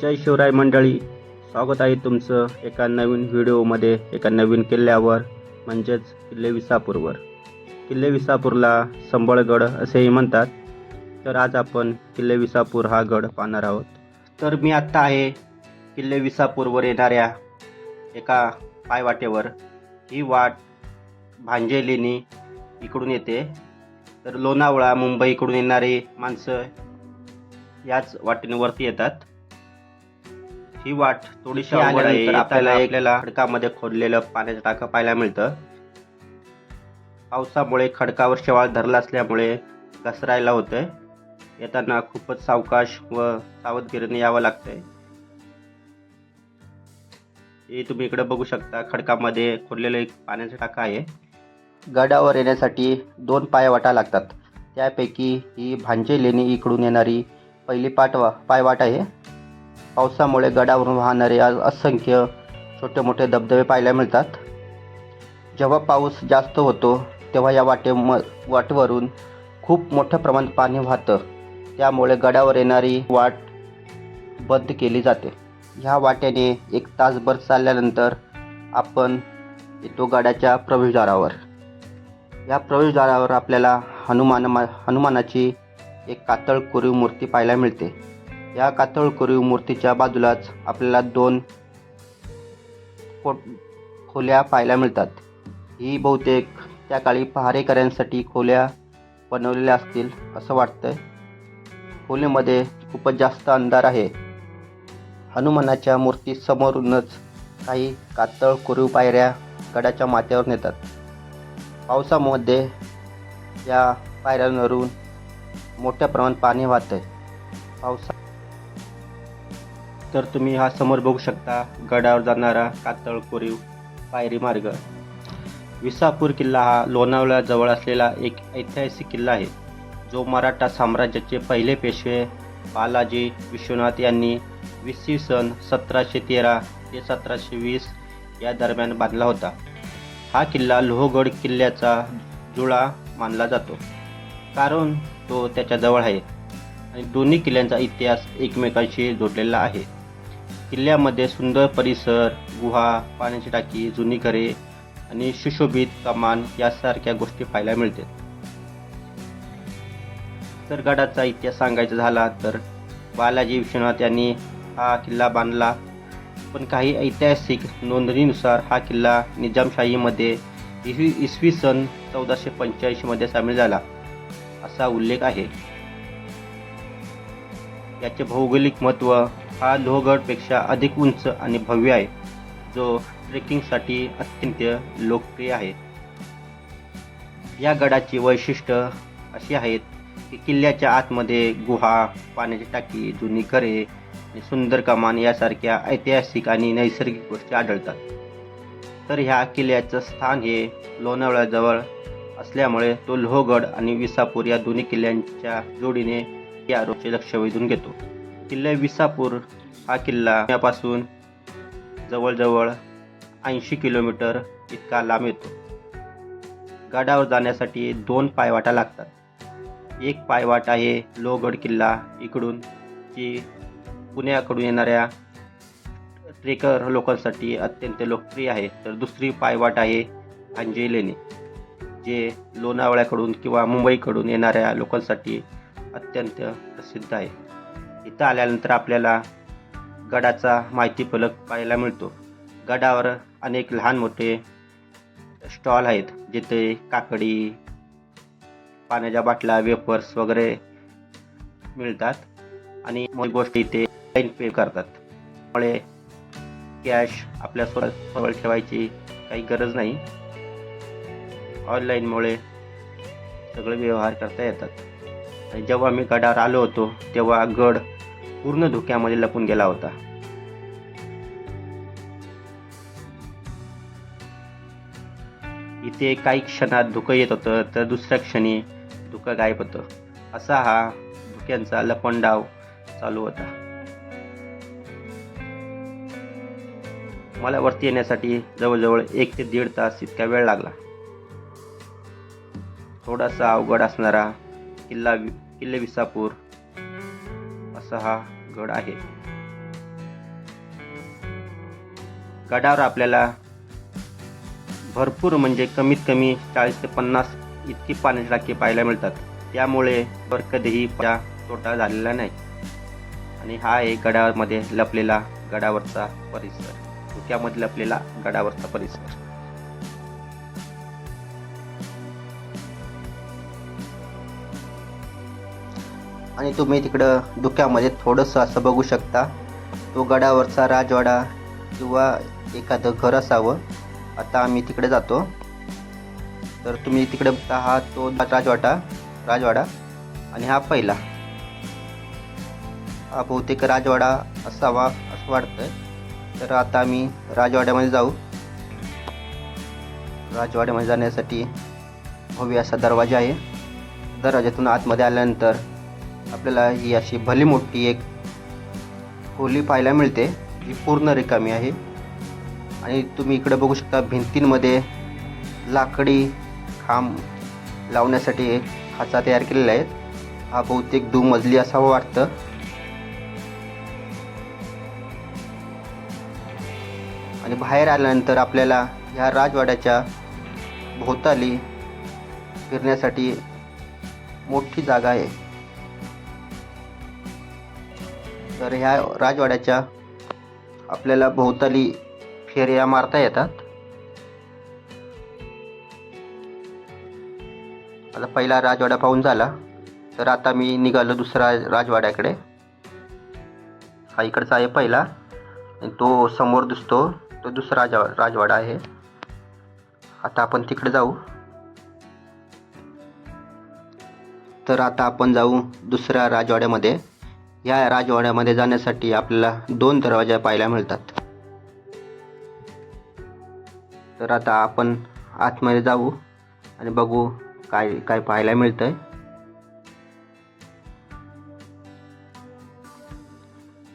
जय शिवराय मंडळी स्वागत आहे तुमचं एका नवीन व्हिडिओमध्ये एका नवीन किल्ल्यावर म्हणजेच किल्ले विसापूरवर. किल्ले विसापूरला संबळगड असेही म्हणतात. तर आज आपण किल्ले विसापूर हा गड पाहणार आहोत. तर मी आत्ता आहे किल्ले विसापूरवर येणाऱ्या एका पायवाटेवर. ही वाट भांजेलीनी इकडून येते. तर लोणावळा मुंबई इकडून येणारी माणसं याच वाटेने वरती येतात. ही वाट थोडीशी अवघड आहे. आपल्याला आपल्याला खडकामध्ये खोदलेलं पाण्याचं टाकं पाहायला मिळतं. पावसामुळे खडकावर शेवाळ धरला असल्यामुळे घसरायला होतंय. येताना खूपच सावकाश व सावधगिरीने यावं लागतंय. हे तुम्ही इकडे बघू शकता खडकामध्ये खोदलेलं एक पाण्याचं टाका आहे. गडावर येण्यासाठी दोन पायवाटा लागतात. त्यापैकी ही भांजे लेणी इकडून येणारी पहिली पाटवा पायवाट आहे. पावसामुळे गडावरून वाहणारे आज असंख्य छोटे मोठे धबधबे पाहायला मिळतात. जेव्हा पाऊस जास्त होतो तेव्हा या वाटे म वाटेवरून खूप मोठ्या प्रमाणात पाणी वाहतं. त्यामुळे गडावर येणारी वाट बंद केली जाते. ह्या वाटेने एक तासभर चालल्यानंतर आपण येतो गडाच्या प्रवेशद्वारावर. या प्रवेशद्वारावर आपल्याला हनुमान हनुमानाची एक कातळ कोरीव मूर्ती पाहायला मिळते. या कातळ कोरीव मूर्तीच्या बाजूलाच आपल्याला दोन खो खोल्या पाहायला मिळतात. ही बहुतेक त्या काळी पहारेकऱ्यांसाठी खोल्या बनवलेल्या असतील असं वाटतंय. खोलीमध्ये खूपच जास्त अंधार आहे. हनुमानाच्या मूर्ती समोरूनच काही कातळ कोरीव पायऱ्या गडाच्या माथ्यावर नेतात. पावसामध्ये या पायऱ्यांवरून मोठ्या प्रमाणात पाणी वाहतं आहे पावसा तर तुम्ही हा समोर बघू शकता गडावर जाणारा कातळ कोरीव पायरी मार्ग. विसापूर किल्ला हा लोणावळ्याजवळ असलेला एक ऐतिहासिक किल्ला आहे. जो मराठा साम्राज्याचे पहिले पेशवे बालाजी विश्वनाथ यांनी वीसवी सन सतराशे तेरा ते सतराशे वीस या दरम्यान बांधला होता. हा किल्ला लोहगड किल्ल्याचा जुळा मानला जातो. कारण तो त्याच्याजवळ आहे आणि दोन्ही किल्ल्यांचा इतिहास एकमेकांशी जोडलेला आहे. किल्ल्यामध्ये सुंदर परिसर गुहा पाण्याची टाकी जुनी घरे आणि सुशोभित कमान यासारख्या गोष्टी पाहायला मिळतात. तर गडाचा इतिहास सांगायचा झाला तर बालाजी विश्वनाथ यांनी हा किल्ला बांधला. पण काही ऐतिहासिक नोंदणीनुसार हा किल्ला निजामशाहीमध्ये इसवी इसवी सन चौदाशे पंच्याऐंशीमध्ये सामील झाला असा उल्लेख आहे. याचे भौगोलिक महत्त्व हा लोहगडपेक्षा अधिक उंच आणि भव्य आहे. जो ट्रेकिंगसाठी अत्यंत लोकप्रिय आहे. या गडाची वैशिष्ट्य अशी आहेत की किल्ल्याच्या आतमध्ये गुहा पाण्याची टाकी जुनी घरे आणि सुंदर कमान यासारख्या ऐतिहासिक आणि नैसर्गिक गोष्टी आढळतात. तर ह्या किल्ल्याचं स्थान हे लोणावळ्याजवळ असल्यामुळे तो लोहगड आणि विसापूर या दोन्ही किल्ल्यांच्या जोडीने या रोजचे लक्ष वेधून घेतो. किल्ले विसापूर. हा किल्ला पुण्यापासून जवळजवळ ऐंशी किलोमीटर इतका लांब येतो. गडावर जाण्यासाठी दोन पायवाटा लागतात. एक पायवाट आहे लोहगड किल्ला इकडून जी पुण्याकडून येणाऱ्या ट्रेकर लोकांसाठी अत्यंत लोकप्रिय आहे. तर दुसरी पायवाट आहे अंजय लेणी जे लोणावळ्याकडून किंवा मुंबईकडून येणाऱ्या लोकांसाठी अत्यंत प्रसिद्ध आहे. इथं आल्यानंतर आपल्याला गडाचा माहिती फलक पाहायला मिळतो. गडावर अनेक लहान मोठे स्टॉल आहेत जिथे काकडी पाण्याच्या बाटल्या वेफर्स वगैरे मिळतात आणि मोठी गोष्ट इथे लाईन पे करतात. त्यामुळे कॅश आपल्यासोबत जवळ ठेवायची काही गरज नाही. ऑनलाईनमुळे सगळे व्यवहार करता येतात. आणि जेव्हा मी गडावर आलो होतो तेव्हा गड पूर्ण धुक्यामध्ये लपून गेला होता. इथे काही क्षणात धुकं येत होतं तर दुसऱ्या क्षणी धुकं गायब होतं. असा हा धुक्यांचा लपंडाव चालू होता. मला वरती येण्यासाठी जवळजवळ एक ते दीड तास इतका वेळ लागला. थोडासा अवघड असणारा किल्ला किल्ले विसापूर असा हा गड आहे. गडावर आपल्याला भरपूर म्हणजे कमीत कमी चाळीस ते पन्नास इतकी पाण्याची टाकी पाहायला मिळतात. त्यामुळे वर कधीही तोटा झालेला नाही. आणि हा एक गडामध्ये लपलेला गडावरचा परिसर. धुक्यामध्ये लपलेला गडावरचा परिसर. आणि तुम्ही तिकडं धुक्यामध्ये थोडंसं असं बघू शकता. तो गडावरचा राजवाडा किंवा एखादं घर असावं. आता आम्ही तिकडे जातो. तर तुम्ही तिकडे बघता हा तो राजवाडा राजवाडा आणि हा पहिला. हा बहुतेक राजवाडा असावा असं वाटतंय. तर आता आम्ही राजवाड्यामध्ये जाऊ. राजवाड्यामध्ये जाण्यासाठी भव्य असा दरवाजा आहे. दरवाज्यातून आतमध्ये आल्यानंतर आपल्याला ही अशी भली मोठी एक खोली पाहायला मिळते जी पूर्ण रिकामी आहे. आणि तुम्ही इकडे बघू शकता भिंतींमध्ये लाकडी खांब लावण्यासाठी खाचा तयार केलेला आहे हा बहुतेक दुमजली असावं वाटतं. आणि बाहेर आल्यानंतर आपल्याला ह्या राजवाड्याच्या भोवताली फिरण्यासाठी मोठी जागा आहे. तर ह्या राजवाड्याच्या आपल्याला भोवताली फेऱ्या मारता येतात. आता पहिला राजवाडा पाहून झाला. तर आता मी निघालो दुसरा राजवाड्याकडे. हा इकडचा आहे पहिला. आणि तो समोर दिसतो. तो दुसरा राजा राजवाडा आहे. आता आपण तिकडे जाऊ. तर आता आपण जाऊ दुसऱ्या राजवाड्यामध्ये. या राजवाड्यामध्ये जाण्यासाठी आपल्याला दोन दरवाजा पाहायला मिळतात. तर आता आपण आतमध्ये जाऊ आणि बघू काय काय पाहायला मिळतंय.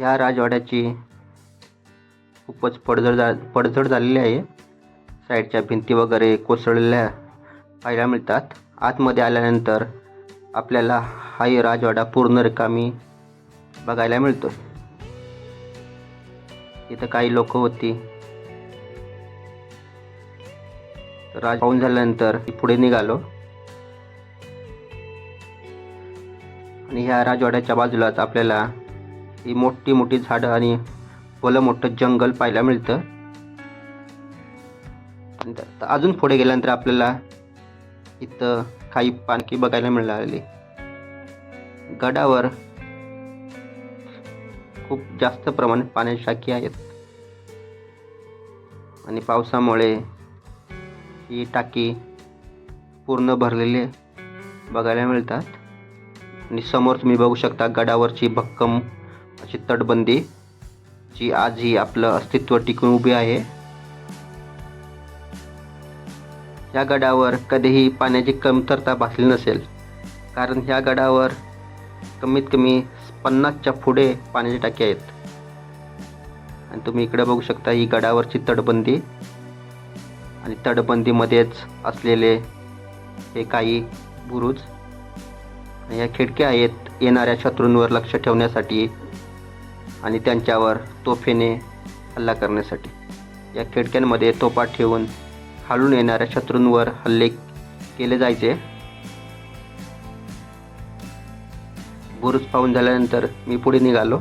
या राजवाड्याची खूपच पडझड जा पडझड झालेली आहे. साईडच्या भिंती वगैरे कोसळलेल्या पाहायला मिळतात. आतमध्ये आल्यानंतर आपल्याला हाही राजवाडा पूर्ण रिकामी बघायला मिळतो इथं काही लोक होती. राज पाहून झाल्यानंतर पुढे निघालो. आणि ह्या राजवाड्याच्या बाजूलाच आपल्याला ही मोठी मोठी झाडं आणि भलं मोठं जंगल पाहायला मिळतं. अजून पुढे गेल्यानंतर आपल्याला इथं काही पानकी बघायला मिळाली. गडावर खूप जास्त प्रमाणात पाण्याची टाकी आहेत. आणि पावसामुळे ही टाकी पूर्ण भरलेली बघायला मिळतात. आणि समोर तुम्ही बघू शकता गडावरची भक्कम अशी तटबंदी जी आजही आपलं अस्तित्व टिकून उभी आहे. या गडावर कधीही पाण्याची कमतरता भासली नसेल कारण ह्या गडावर कमीत कमी पन्नासच्या पुढे पाण्याची टाकी आहेत. आणि तुम्ही इकडे बघू शकता ही गडावरची तटबंदी. आणि तटबंदीमध्येच असलेले हे काही बुरुज. या खिडक्या आहेत येणाऱ्या शत्रूंवर लक्ष ठेवण्यासाठी आणि त्यांच्यावर तोफेने हल्ला करण्यासाठी. या खिडक्यांमध्ये तोफा ठेवून खालून येणाऱ्या शत्रूंवर हल्ले केले जायचे. बुरुज पाहून झाल्यानंतर मी पुढे निघालो.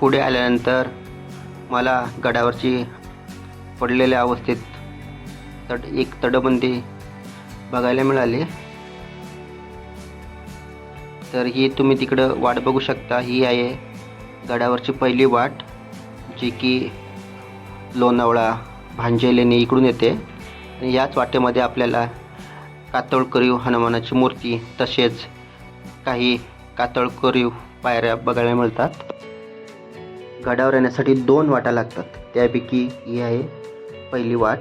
पुढे आल्यानंतर मला गडावरची पडलेल्या अवस्थेत तड एक तटबंदी बघायला मिळाली. तर ही तुम्ही तिकडं वाट बघू शकता. ही आहे गडावरची पहिली वाट जी की लोणावळा भांजेलेने इकडून येते. आणि याच वाटेमध्ये आपल्याला कातळकरीव हनुमानाची मूर्ती तसेच काही कातळकरीव पायऱ्या बघायला मिळतात. गडावर येण्यासाठी दोन वाटा लागतात. त्यापैकी ही आहे पहिली वाट.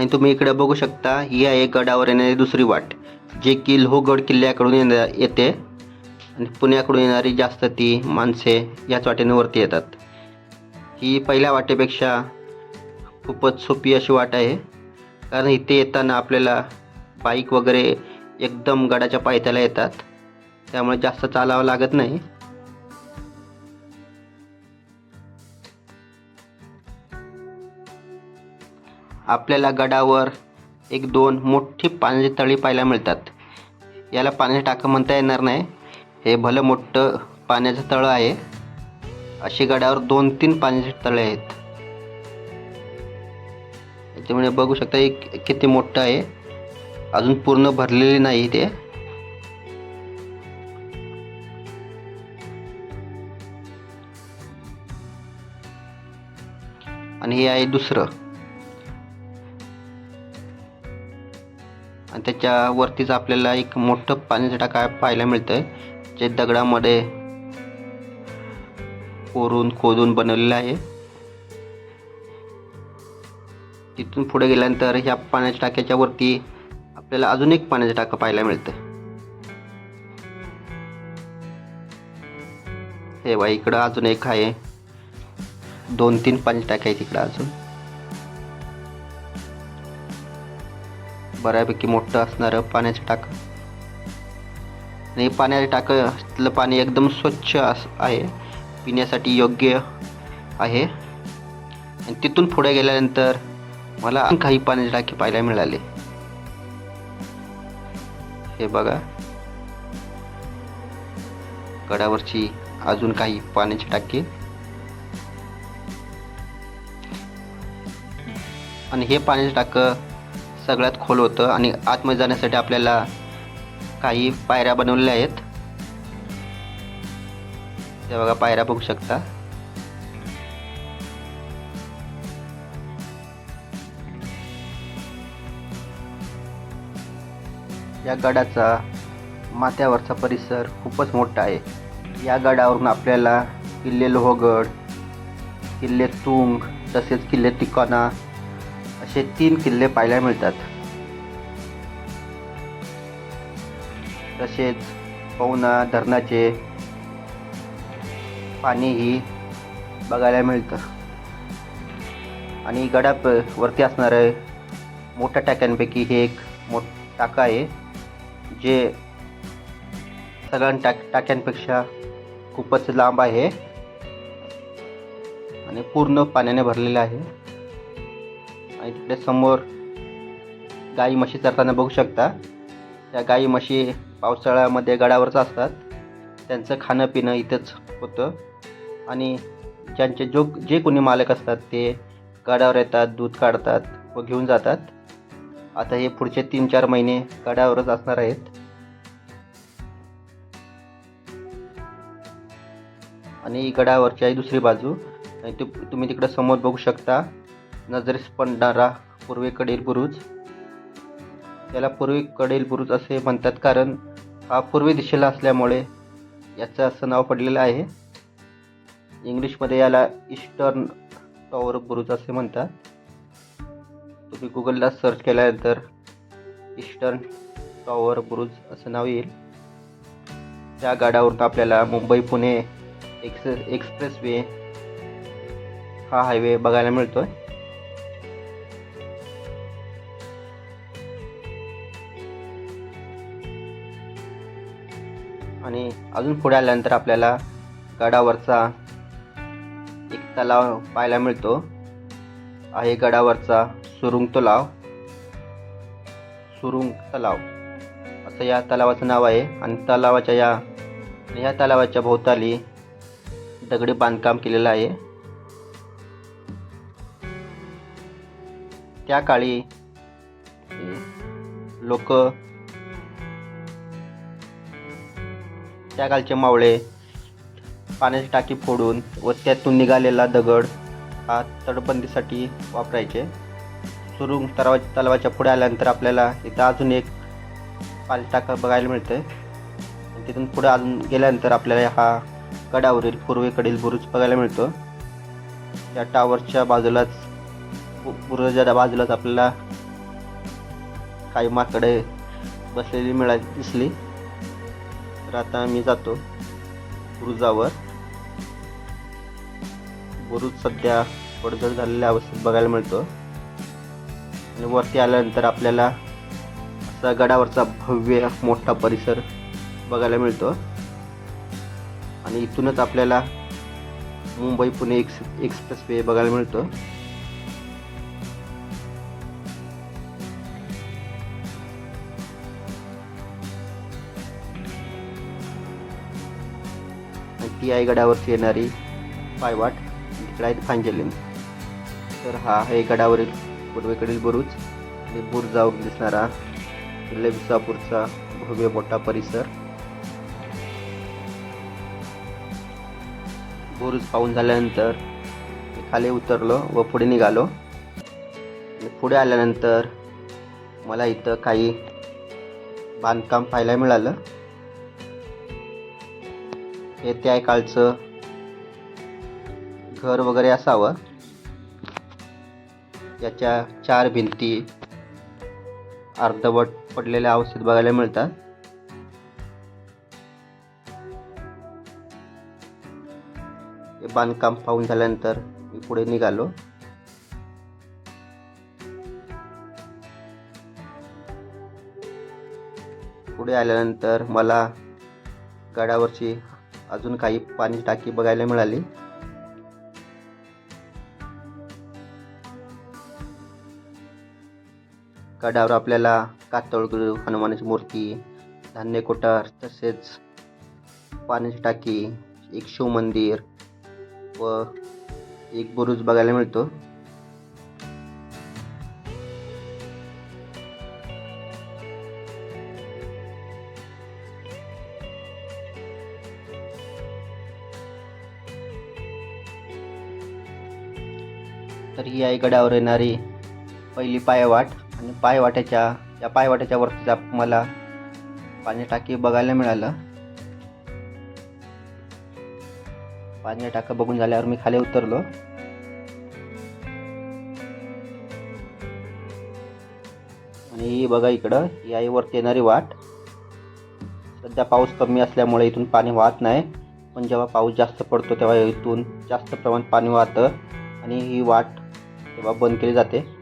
आणि तुम्ही इकडे बघू शकता ही आहे गडावर येणारी दुसरी वाट जे की लोहगड किल्ल्याकडून येणार येते. आणि पुण्याकडून येणारी जास्त ती माणसे याच वाटेने वरती येतात. ही पहिल्या वाटेपेक्षा खूपच सोपी अशी वाट आहे. कारण इथे येताना आपल्याला बाईक वगैरे एकदम गडाच्या पायथ्याला येतात. त्यामुळे जास्त चालावं लागत नाही. आपल्याला गडावर एक दोन मोठी पाण्याची तळी पाहायला मिळतात. याला पाण्याचे टाकं म्हणता येणार नाही. हे भलं मोठं पाण्याचं तळं आहे. अशी गडावर दोन तीन पाण्याचे तळे आहेत. त्याच्यामुळे बघू शकता एक किती मोठं आहे. अजून पूर्ण भरलेले नाही ते. आणि हे आहे दुसरं. त्याच्यावरतीच आपल्याला एक मोठं पाण्याचा टाका पाहायला मिळतंय जे दगडामध्ये कोरून खोदून बनवलेलं आहे. तिथून पुढे गेल्यानंतर ह्या पाण्याच्या टाक्याच्या वरती आपल्याला अजून एक पाण्याचं टाकं पाहायला मिळतं हे बा इकडं अजून एक आहे. दोन तीन पाणी टाक्या आहेत इकडं अजून. बऱ्यापैकी मोठं असणारं पाण्याचं टाकं. आणि पाण्याचं टाकातलं पाणी एकदम स्वच्छ अस आहे. पिण्यासाठी योग्य आहे. आणि तिथून पुढे गेल्यानंतर मला काही पाण्याचे टाके पाहायला मिळाले. हे बघा. गडावरची अजून काही पाण्याची टाकी. आणि हे पाण्याचे टाकं सगळ्यात खोल होतं आणि आतमध्ये जाण्यासाठी आपल्याला काही पायऱ्या बनवलेल्या आहेत. ते बघा पायऱ्या बघू शकता. या गडाचा माथ्यावरचा परिसर खूपच मोठा आहे. या गडावरून आपल्याला किल्ले लोहगड किल्ले तुंग तसेच किल्ले तिकोना असे तीन किल्ले पाहायला मिळतात. तसेच पवना धरणाचे पाणीही बघायला मिळतं. आणि गडा वरती असणारे मोठ्या टाक्यांपैकी हे एक मोठ टाका आहे जे सगळ्या टाक टाक्यांपेक्षा खूपच लांब आहे आणि पूर्ण पाण्याने भरलेलं आहे. आणि तिकडे समोर गाई म्हशी चरताना बघू शकता. त्या गाई म्हशी पावसाळ्यामध्ये गडावरच असतात. त्यांचं खाणं पिणं इथंच होतं. आणि ज्यांचे जो जे कोणी मालक असतात ते गडावर येतात दूध काढतात व घेऊन जातात. आता हे पुढचे तीन चार महिने गडावरच असणार आहेत. आणि गडावरची आहे दुसरी बाजू. आणि ते तुम्ही तिकडं समोर बघू शकता. नजरेस पडणारा पूर्वेकडील बुरुज. याला पूर्वेकडील बुरुज असे म्हणतात कारण हा पूर्वी दिशेला असल्यामुळे याचं असं नाव पडलेलं आहे. इंग्लिशमध्ये याला ईस्टर्न टॉवर बुरुज असे म्हणतात. तुम्ही गुगलला सर्च केल्यानंतर ईस्टर्न टॉवर बुरुज असं नाव येईल. त्या गाड्यावरून आपल्याला Mumbai Pune ex express way हा हायवे बघायला मिळतो आहे अजून पुढे आल्यानंतर आपल्याला गडावरचा एक तलाव पाहायला मिळतो. आहे गडावरचा सुरुंग तलाव. सुरुंग तलाव. असं या तलावाचं नाव आहे. आणि तलावाच्या या ह्या तलावाच्या भोवताली दगडी बांधकाम केलेलं आहे. त्या काळी लोक त्या कालचे मावळे पाण्याची टाकी फोडून व त्यातून निघालेला दगड हा तटबंदीसाठी वापरायचे. सुरुंग तलावा तलावाच्या पुढे आल्यानंतर आपल्याला इथं अजून एक पाणी टाका बघायला मिळते तिथून पुढे अजून गेल्यानंतर आपल्याला हा गडावरील पूर्वेकडील बुरुज बघायला मिळतो. या टावरच्या बाजूलाच बुरुजाच्या बाजूलाच आपल्याला काही माकडे बसलेली मिळा दिसली. तर आता मी जातो. बुरुजावर. बुरुज सध्या पडझड झालेल्या अवस्थेत बघायला मिळतो. आणि वरती आल्यानंतर आपल्याला असा गडावरचा भव्य मोठा परिसर बघायला मिळतो. आणि इथूनच आपल्याला Mumbai Pune ex express way बघायला मिळतो. ती आहे गडावरची येणारी पायवाट तिकडे आहेत फांजलिंग तर हा आहे गडावरील पूर्वेकडील बुरुज आणि बुरुजावरून दिसणारा किल्ले विसापूरचा भव्य मोठा परिसर. बुरुज पाहून झाल्यानंतर खाली उतरलो व पुढे निघालो. पुढे आल्यानंतर मला इथं काही बांधकाम पाहायला मिळालं. हे त्या काळचं घर वगैरे असावं. याच्या चार भिंती अर्धवट पडलेल्या अवस्थेत बघायला मिळतात. हे बांधकाम पाहून झाल्यानंतर मी पुढे निघालो. पुढे आल्यानंतर मला गडावरची अजून काही पाणी टाकी बघायला मिळाली. गडावर आपल्याला कातळगुरु हनुमानाची मूर्ती धान्य कोठार तसेच पाण्याची टाकी एक शिवमंदिर व एक बुरुज बघायला मिळतो. ही आहे गडावर येणारी पहिली पायवाट आणि पायवाट्याच्या या पायवाट्याच्या वरतीच मला पाणी टाकी बघायला मिळालं. पाणी टाका बघून झाल्यावर मी खाली उतरलो. आणि ही बघा इकडं ही आहे वरती येणारी वाट. सध्या पाऊस कमी असल्यामुळे इथून पाणी वाहत नाही. पण जेव्हा पाऊस जास्त पडतो तेव्हा इथून जास्त प्रमाणात पाणी वाहतं. आणि ही वाट तेव्हा बंद केली जाते.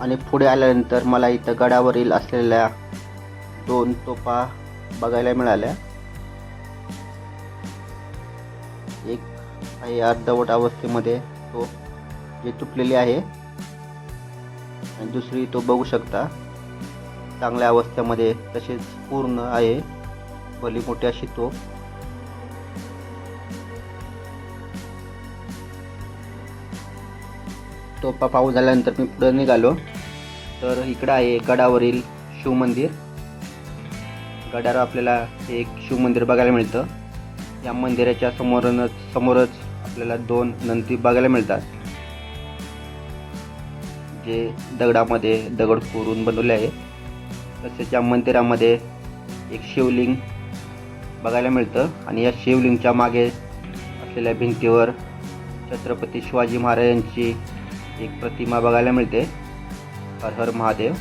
आणि पुढे आल्यानंतर मला इथं गडावरील असलेल्या दोन तोफा बघायला मिळाल्या. एक आहे अर्धवट अवस्थेमध्ये तो जे तुटलेली आहे. आणि दुसरी तो बघू शकता. चांगल्या अवस्थेमध्ये तसेच पूर्ण आहे. भली मोठी अशी तोफ. पा पाऊस झाल्यानंतर मी पुढे निघालो. तर इकडं आहे गडावरील शिवमंदिर गडावर आपल्याला एक शिवमंदिर बघायला मिळतं. या मंदिराच्या समोरनच समोरच आपल्याला दोन नंदी बघायला मिळतात. जे दगडामध्ये दगड कोरून बनवले आहे. तसेच या मंदिरामध्ये एक शिवलिंग बघायला मिळतं आणि या शिवलिंगच्या मागे असलेल्या भिंतीवर छत्रपती शिवाजी महाराजांची एक प्रतिमा बघायला मिळते. हर हर महादेव.